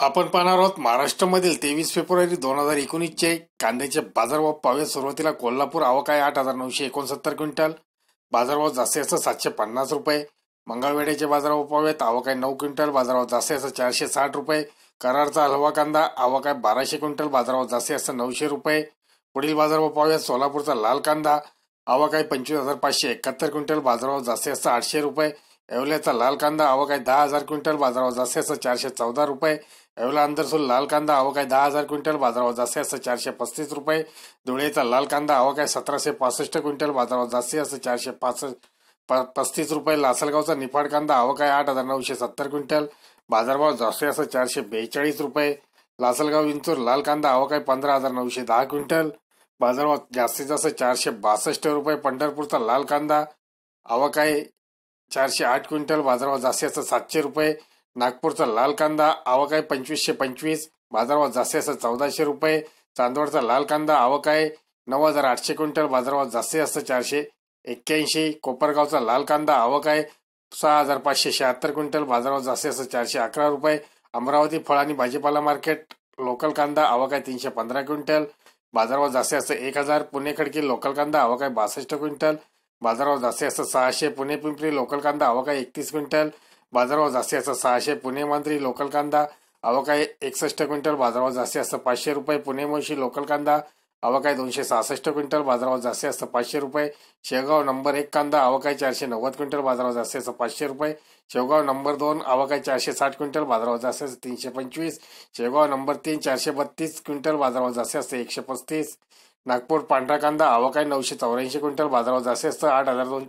आपण पाहणार आहोत महाराष्ट्रामधील तेवीस फेब्रुवारी दोन हजार एकोणीसचे कांद्याचे बाजारभाव पाहूया सुरुवातीला कोल्हापूर आवक आहे आठ हजार नऊशे एकोणसत्तर क्विंटल. बाजारभाव जास्तीत जास्त सातशे पन्नास रुपये. मंगळवेड्याचे बाजारभाव पाहूयात आवक आहे नऊ क्विंटल बाजारभाव जास्तीत जास्त चारशे साठ रुपये. करारचा हलवा कांदा आवक आहे बाराशे क्विंटल बाजारभाव जास्तीत जास्त नऊशे रुपये. पुढील बाजारभाव पाहूयात सोलापूरचा लाल कांदा आवक आहे पंचवीस हजार पाचशे एकाहत्तर क्विंटल बाजारभाव जास्तीत जास्त आठशे रुपये. येवल्याचा लाल कांदा आवक आहे दहा हजार क्विंटल बाजारावर जास्तीत जास्त चारशे चौदा रुपये. येवला अंदरसूल लाल कांदा आवक आहे दहा हजार क्विंटल बाजारावर जास्तीत जास्त चारशे पस्तीस रुपये. धुळेचा लाल कांदा आवक आहे सतराशे पासष्ट क्विंटल बाजारावर जास्तीत जास्त चारशे पासष्ट पस्तीस रुपये. लासलगावचा निफाड कांदा आवक आहे आठ हजार नऊशे सत्तर क्विंटल बाजारभाव जास्तीत जास्त चारशे बेचाळीस रुपये. लासलगाव विंचूर लाल कांदा आवक आहे पंधरा हजार नऊशे दहा क्विंटल बाजारभाव जास्तीत जास्त चारशे बासष्ट रुपये. पंढरपूरचा लाल कांदा आवक आहे चारशे आठ क्विंटल बाजारभाव जास्याचा सातशे रुपये. नागपूरचा लाल कांदा आवक आहे पंचवीसशे पंचवीस. बाजारभाव जास्याचा चौदाशे रुपये. चांदवडचा लाल कांदा आवक आहे नऊ हजार आठशे क्विंटल. बाजारभाव जास्तीत जास्त चारशे एक्क्याऐंशी. कोपरगावचा लाल कांदा आवक आहे सहा हजार पाचशे शहात्तर क्विंटल. बाजारभाव जास्तीत जास्त चारशे अकरा रुपये. अमरावती फळ आणि भाजीपाला मार्केट लोकल कांदा आवक आहे तीनशे पंधरा क्विंटल. बाजारभाव जास्तीत जास्त एक हजार. पुणे खडकी लोकल कांदा आवक आहे बासष्ट क्विंटल. बाजारभाव जास्ती जास्त सहाशे पुणे पिंपरी लोकल कांदा आवक एकतीस क्विंटल. बाजारभाव जास्ती जास्त सहाशे पुणे मांजरी लोकल कांदा आवक एकसष्ट क्विंटल. बाजारभाव जास्ती असतं पाचशे रुपये पुणे मुळशी लोकल कांदा आवक दोनशे सहासष्ट क्विंटल. बाजारभाव जास्ती असतं पाचशे रुपये. शेगाव नंबर एक कांदा आवक चारशे नव्वद क्विंटल. बाजारभाव जास्ती असतं पाचशे रुपये. शेवगाव नंबर दोन आवक चारशे साठ क्विंटल. बाजारभाव जास्ती जास्त तीनशे पंचवीस. शेवगाव नंबर तीन चारशे बत्तीस क्विंटल. बाजारभाव जास्ती असतं एकशे पस्तीस. नागपूर पांढरा कांदा आवकाय नऊशे चौऱ्याऐंशी क्विंटल बाजारावर जास्तीत जास्त आठ हजार दोन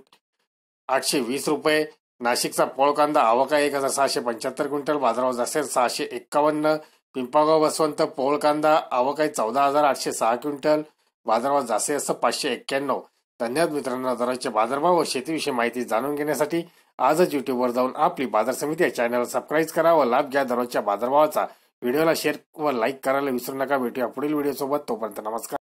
आठशे वीस रुपये. नाशिकचा पोळ कांदा आवक एक हजार सहाशे पंच्याहत्तर क्विंटल बाजारावर जास्तीत सहाशे एक्कावन्न. पिंपागाव बसवंत पोळ कांदा आवकाय चौदा हजार आठशे सहा क्विंटल बाजारावर जास्तीत जास्त पाचशे एक्क्याण्णव. धन्यवाद मित्रांनो दररोजचे बाजारभाव व शेतीविषयी माहिती जाणून घेण्यासाठी आजच युट्यूबवर जाऊन आपली बाजार समिती या चॅनलला सबस्क्राईब करा व लाभ घ्या दररोजच्या बाजारभावाचा. व्हिडिओला शेअर व लाईक करायला विसरू नका. भेटूया पुढील व्हिडिओ सोबत. तोपर्यंत नमस्कार.